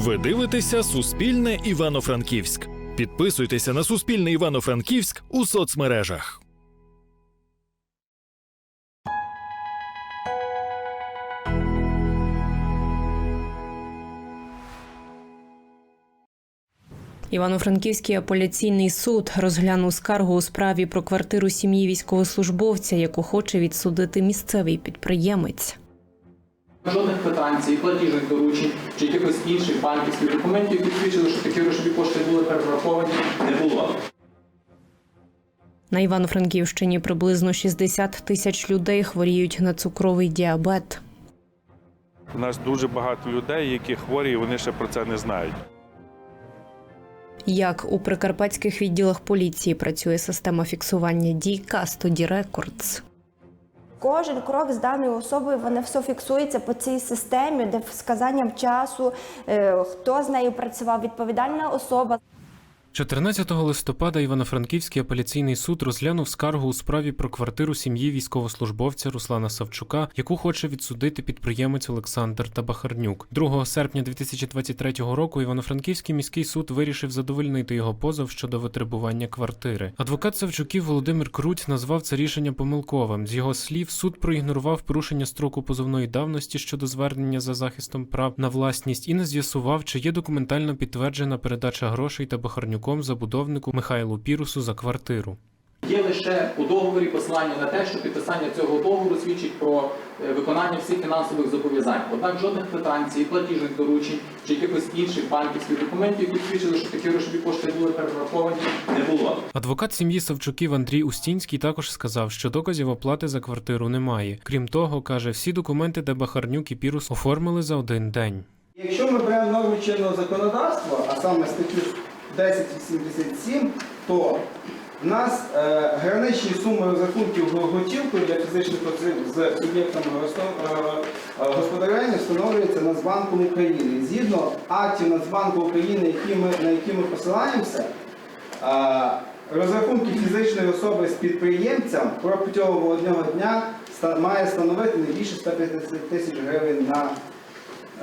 Ви дивитеся Суспільне Івано-Франківськ. Підписуйтеся на Суспільне Івано-Франківськ у соцмережах. Івано-Франківський апеляційний суд розглянув скаргу у справі про квартиру сім'ї військовослужбовця, яку хоче відсудити місцевий підприємець. Жодних квитанцій, платіжних доручень чи якихось інших банківських документів, які свідчили, що такі грошові кошти були перераховані, не було. На Івано-Франківщині приблизно 60 тисяч людей хворіють на цукровий діабет. У нас дуже багато людей, які хворі, і вони ще про це не знають. Як у прикарпатських відділах поліції працює система фіксування дій Custody Records. Кожен крок з даною особою вони все фіксується по цій системі, де сказанням часу, е, хто з нею працював, відповідальна особа. 14 листопада Івано-Франківський апеляційний суд розглянув скаргу у справі про квартиру сім'ї військовослужбовця Руслана Савчука, яку хоче відсудити підприємець Олександр Табахарнюк. 2 серпня 2023 року Івано-Франківський міський суд вирішив задовольнити його позов щодо витребування квартири. Адвокат Савчуків Володимир Круть назвав це рішення помилковим. З його слів, суд проігнорував порушення строку позовної давності щодо звернення за захистом прав на власність і не з'ясував, чи є документально підтверджена передача грошей Табахарнюком забудовнику Михайлу Пірусу за квартиру. Є лише у договорі посилання на те, що підписання цього договору свідчить про е, виконання всіх фінансових зобов'язань. Однак жодних квитанцій, платіжних доручень чи якихось інших банківських документів, які свідчили, що такі грошові кошти були перераховані, не було. Адвокат сім'ї Савчуків Андрій Устінський також сказав, що доказів оплати за квартиру немає. Крім того, каже, всі документи, де Бахарнюк і Пірус оформили за один день. Якщо ми беремо норму чинного законодавства, а саме статтю 1087, то в нас е, граничні суми розрахунків готівкою для фізичних осіб з суб'єктами е, е, господарювання встановлюється Нацбанком України. Згідно актів Нацбанку України, які ми, на які ми посилаємося, е, розрахунки фізичної особи з підприємцям протягом одного дня має становити не більше 150 тисяч гривень на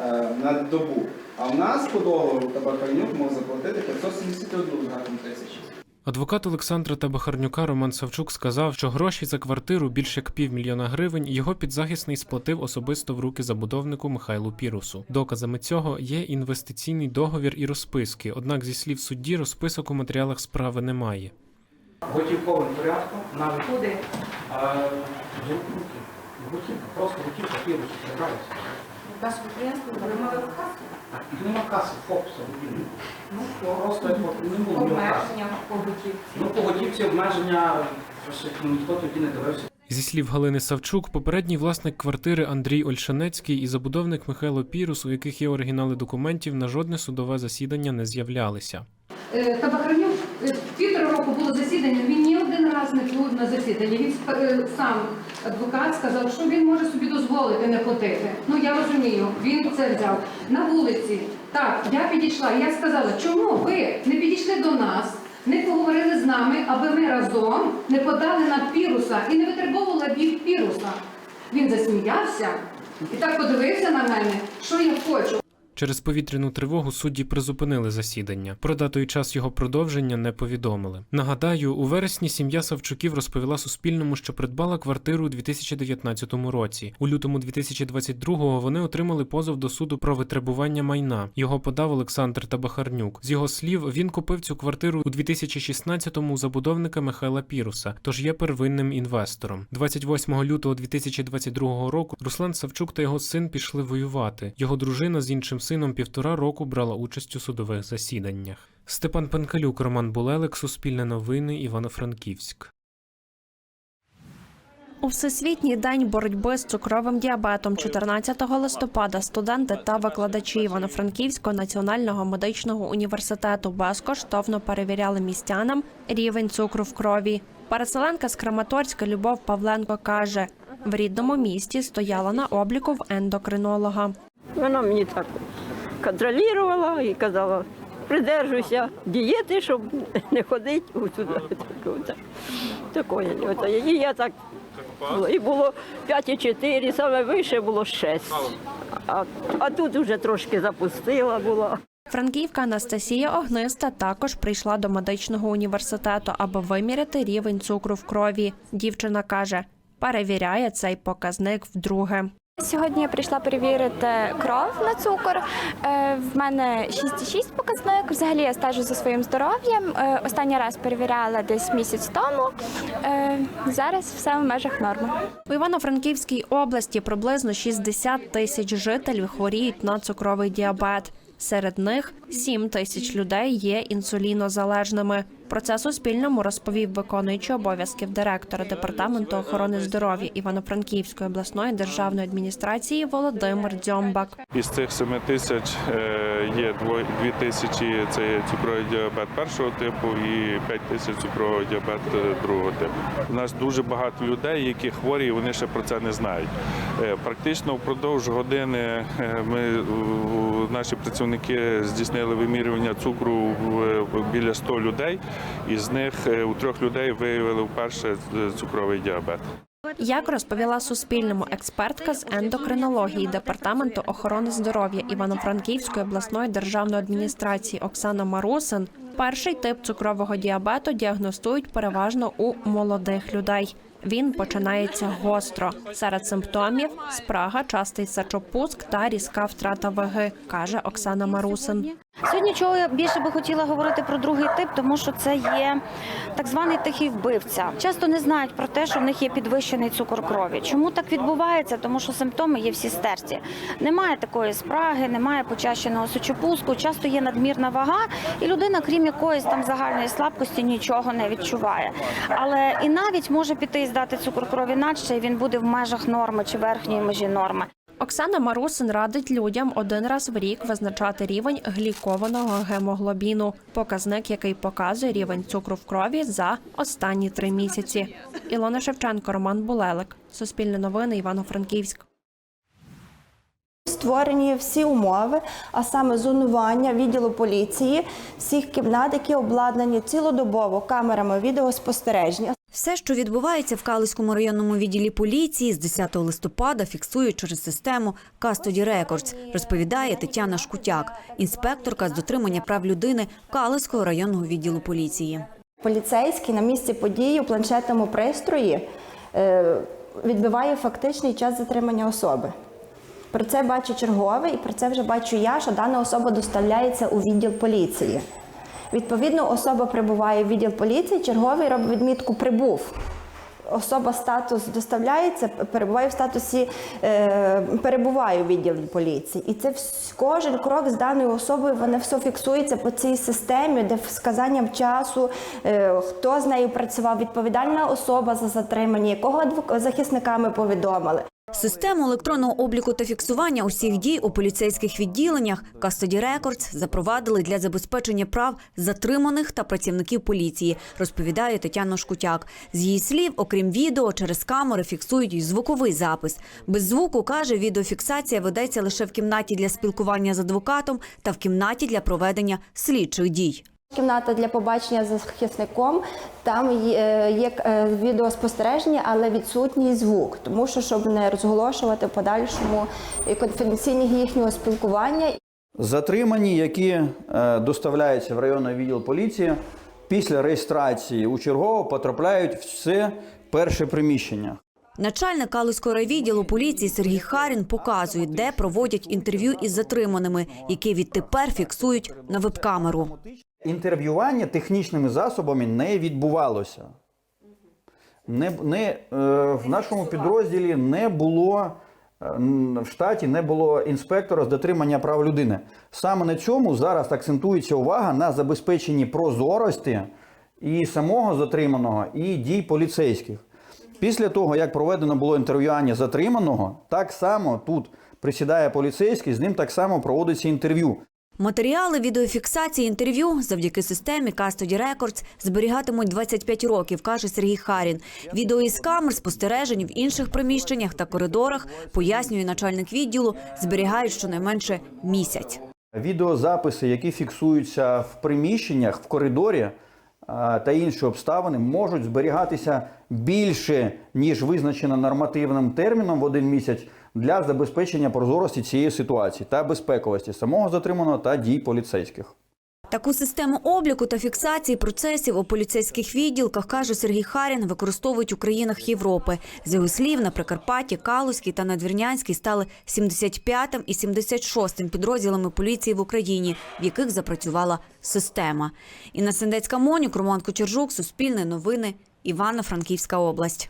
е, на добу. А в нас по договору Табакарнюк може заплатити 571 з тисячі. Адвокат Олександра Табахарнюка Роман Савчук сказав, що гроші за квартиру більш як півмільйона гривень його підзахисний сплатив особисто в руки забудовнику Михайлу Пірусу. Доказами цього є інвестиційний договір і розписки. Однак, зі слів судді, розписок у матеріалах справи немає. готівковим порядком на виходи. Готівка, просто готівка пірусу. Ваше підприємство отримали касу. Так, і нема каси, фокуса. Ну, просто як от не було каси. Обмеження по готівці. Ну, поготівці, обмеження, що ніхто тоді не дивився. Зі слів Галини Савчук, попередній власник квартири Андрій Ольшанецький і забудовник Михайло Пірус, у яких є оригінали документів, на жодне судове засідання не з'являлися. Е, Табакарнюк е, року було засідання, він ні один раз не був на засіданні. Він е, сам адвокат сказав, що він може собі дозволити не платити. Ну я розумію, він це взяв на вулиці. Так, я підійшла. Я сказала, чому ви не підійшли до нас, не поговорили з нами, аби ми разом не подали на піруса і не витребовували бік піруса. Він засміявся і так подивився на мене, що я хочу. Через повітряну тривогу судді призупинили засідання. Про дату і час його продовження не повідомили. Нагадаю, у вересні сім'я Савчуків розповіла Суспільному, що придбала квартиру у 2019 році. У лютому 2022-го вони отримали позов до суду про витребування майна. Його подав Олександр Табахарнюк. З його слів, він купив цю квартиру у 2016-му у забудовника Михайла Піруса, тож є первинним інвестором. 28 лютого 2022 року Руслан Савчук та його син пішли воювати. Його дружина з іншим сином півтора року брала участь у судових засіданнях. Степан Пенкалюк, Роман Булелик, Суспільне новини, Івано-Франківськ. У Всесвітній день боротьби з цукровим діабетом 14 листопада студенти та викладачі Івано-Франківського національного медичного університету безкоштовно перевіряли містянам рівень цукру в крові. Переселенка з Краматорська Любов Павленко каже, в рідному місті стояла на обліку в ендокринолога. Вона мені так контролювала і казала, придержуйся дієти, щоб не ходити туди. такої. Її я так було. І було 5,4, саме вище було 6. А, а тут вже трошки запустила була. Франківка Анастасія Огниста також прийшла до медичного університету, аби виміряти рівень цукру в крові. Дівчина каже, перевіряє цей показник вдруге. Сьогодні я прийшла перевірити кров на цукор. Е, В мене 6,6 показник. Взагалі я стежу за своїм здоров'ям. Е, Останній раз перевіряла десь місяць тому. Е, Зараз все в межах норми. У Івано-Франківській області приблизно 60 тисяч жителів хворіють на цукровий діабет. Серед них 7 тисяч людей є інсулінозалежними. Про це Суспільному розповів виконуючий обов'язків директора департаменту охорони здоров'я Івано-Франківської обласної державної адміністрації Володимир Дзьомбак. Із цих 7 тисяч е, є 2 тисячі це є цукровий діабет першого типу і 5 тисяч цукровий діабет е, другого типу. У нас дуже багато людей, які хворі, і вони ще про це не знають. Е, Практично впродовж години ми наші працівники здійснили вимірювання цукру біля 100 людей, і з них е, у трьох людей виявили вперше е, цукровий діабет. Як розповіла Суспільному експертка з ендокринології департаменту охорони здоров'я Івано-Франківської обласної державної адміністрації Оксана Марусин, перший тип цукрового діабету діагностують переважно у молодих людей. Він починається гостро. Серед симптомів спрага, частий сечопуск та різка втрата ваги, каже Оксана Марусин. Сьогодні чого я більше би хотіла говорити про другий тип, тому що це є так званий тихий вбивця. Часто не знають про те, що в них є підвищений цукор крові. Чому так відбувається? Тому що симптоми є всі стерті. Немає такої спраги, немає почащеного сечопуску, часто є надмірна вага, і людина, крім якоїсь там загальної слабкості, нічого не відчуває. Але і навіть може піти і здати цукор крові надще, і він буде в межах норми чи верхньої межі норми. Оксана Марусин радить людям один раз в рік визначати рівень глікованого гемоглобіну, показник, який показує рівень цукру в крові за останні три місяці. Ілона Шевченко, Роман Булелик, Суспільне новини, Івано-Франківськ. Створені всі умови, а саме зонування відділу поліції, всіх кімнат, які обладнані цілодобово камерами відеоспостереження. Все, що відбувається в Калицькому районному відділі поліції з 10 листопада, фіксують через систему Custody Records, розповідає Тетяна Шкутяк, інспекторка з дотримання прав людини Калицького районного відділу поліції. Поліцейський на місці події у планшетному пристрої е, відбиває фактичний час затримання особи. Про це бачить черговий, і про це вже бачу я, що дана особа доставляється у відділ поліції. Відповідно, особа прибуває в відділ поліції, черговий робить відмітку прибув. Особа статус доставляється, перебуває в статусі е, перебуває у відділі поліції. І це кожен крок з даною особою воно все фіксується по цій системі, де вказанням часу, е, хто з нею працював, відповідальна особа за затримання, якого захисника ми повідомили. Систему електронного обліку та фіксування усіх дій у поліцейських відділеннях Custody Records запровадили для забезпечення прав затриманих та працівників поліції, розповідає Тетяна Шкутяк. З її слів, окрім відео, через камери фіксують й звуковий запис. Без звуку каже, відеофіксація ведеться лише в кімнаті для спілкування з адвокатом та в кімнаті для проведення слідчих дій. Кімната для побачення з захисником, там є, є е, відеоспостереження, але відсутній звук, тому що щоб не розголошувати в подальшому і конфіденційність їхнього спілкування. Затримані, які е, доставляються в районний відділ поліції, після реєстрації у чергово потрапляють в це перше приміщення. Начальник Калузького райвідділу поліції Сергій Харін показує, де проводять інтерв'ю із затриманими, які відтепер фіксують на веб-камеру. Інтерв'ювання технічними засобами не відбувалося. Не, не, е, в нашому підрозділі не було е, в штаті не було інспектора з дотримання прав людини. Саме на цьому зараз акцентується увага на забезпеченні прозорості і самого затриманого, і дій поліцейських. Після того, як проведено було інтерв'ювання затриманого, так само тут присідає поліцейський, з ним так само проводиться інтерв'ю. Матеріали відеофіксації інтерв'ю завдяки системі Custody Records зберігатимуть 25 років, каже Сергій Харін. Відео із камер спостережень в інших приміщеннях та коридорах, пояснює начальник відділу, зберігають щонайменше місяць. Відеозаписи, які фіксуються в приміщеннях, в коридорі, та інші обставини можуть зберігатися більше, ніж визначено нормативним терміном в один місяць для забезпечення прозорості цієї ситуації та безпековості самого затриманого та дій поліцейських. Таку систему обліку та фіксації процесів у поліцейських відділках, каже Сергій Харін, використовують у країнах Європи. З його слів, на Прикарпатті, Калузький та Надвірнянський стали 75-м і 76-м підрозділами поліції в Україні, в яких запрацювала система. Інна Сендецька Монюк, Роман Кочержук, Суспільне новини, Івано-Франківська область.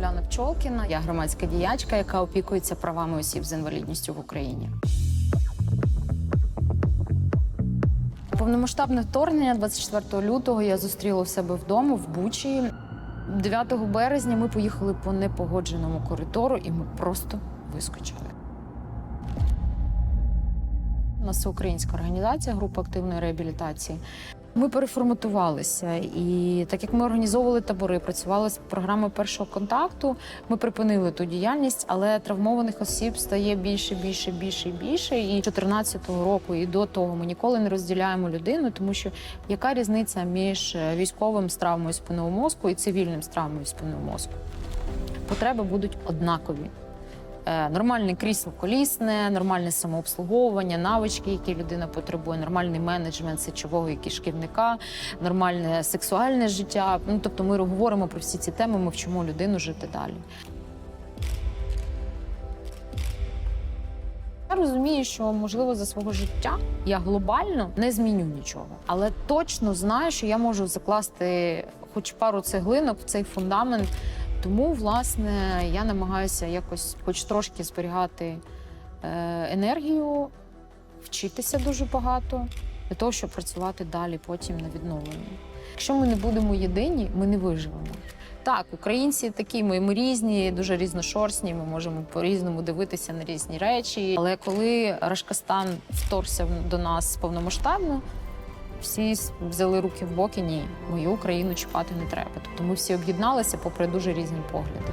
Уляна Пчолкіна. Я громадська діячка, яка опікується правами осіб з інвалідністю в Україні. Повномасштабне вторгнення 24 лютого я зустріла у себе вдома в Бучі. 9 березня ми поїхали по непогодженому коридору, і ми просто вискочили. У нас українська організація, група активної реабілітації. Ми переформатувалися, і так як ми організовували табори, працювали з програмою першого контакту. Ми припинили ту діяльність, але травмованих осіб стає більше, більше, більше і більше. І 2014 року і до того ми ніколи не розділяємо людину, тому що яка різниця між військовим з травмою спинного мозку і цивільним з травмою спинного мозку? Потреби будуть однакові. Е, Нормальне крісло колісне, нормальне самообслуговування, навички, які людина потребує, нормальний менеджмент сечового і кишківника, нормальне сексуальне життя. Ну тобто, ми говоримо про всі ці теми, ми вчимо людину жити далі. Я розумію, що можливо за свого життя я глобально не зміню нічого, але точно знаю, що я можу закласти хоч пару цеглинок в цей фундамент. Тому, власне, я намагаюся якось, хоч трошки зберігати е, енергію, вчитися дуже багато для того, щоб працювати далі потім на відновленні. Якщо ми не будемо єдині, ми не виживемо. Так, українці такі, ми, ми різні, дуже різношорстні, ми можемо по-різному дивитися на різні речі. Але коли Рашкастан вторгся до нас повномасштабно, всі взяли руки в боки, ні, мою Україну чіпати не треба. Тобто ми всі об'єдналися попри дуже різні погляди.